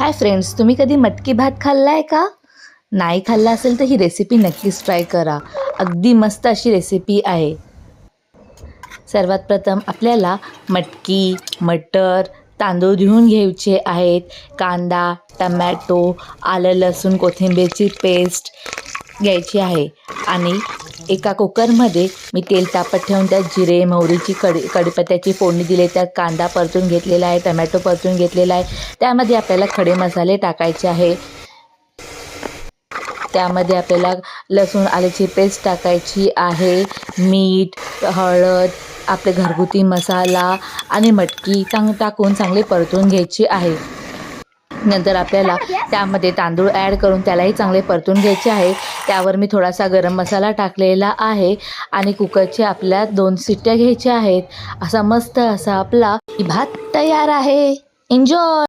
Hi friends तुम्ही कधी मटकी भात खाल्ला आहे का? नाही खाल्ला असेल तर ही रेसिपी नक्कीच ट्राय करा. अगदी मस्त अशी रेसिपी आहे. सर्वात प्रथम आपल्याला मटकी मटर तांदूळ धुवून घ्यायचे आहेत. कांदा टमॅटो आलं लसूण कोथिंबीरची पेस्ट घ्यायची आहे. आणि एका कुकरमध्ये मी तेल तापत ठेवून त्यात जिरे मोहरीची कडी कडीपत्त्याची फोडणी दिली त्यात कांदा परतून घेतलेला आहे टमॅटो परतून घेतलेला आहे. त्यामध्ये आपल्याला खडे मसाले टाकायचे आहे. त्यामध्ये आपल्याला लसूण आल्याची पेस्ट टाकायची आहे मीठ हळद आपले घरगुती मसाला आणि मटकी चांग टाकून चांगले परतून घ्यायची आहे. नंतर आपल्याला त्यामध्ये तांदूळ ॲड करून त्यालाही चांगले परतून घ्यायचे आहे. त्यावर मी थोडासा गरम मसाला टाकलेला आहे आणि कुकरची आपल्या दोन सिट्ट्या घ्यायच्या आहेत. असा मस्त असा आपला भात तयार आहे. एन्जॉय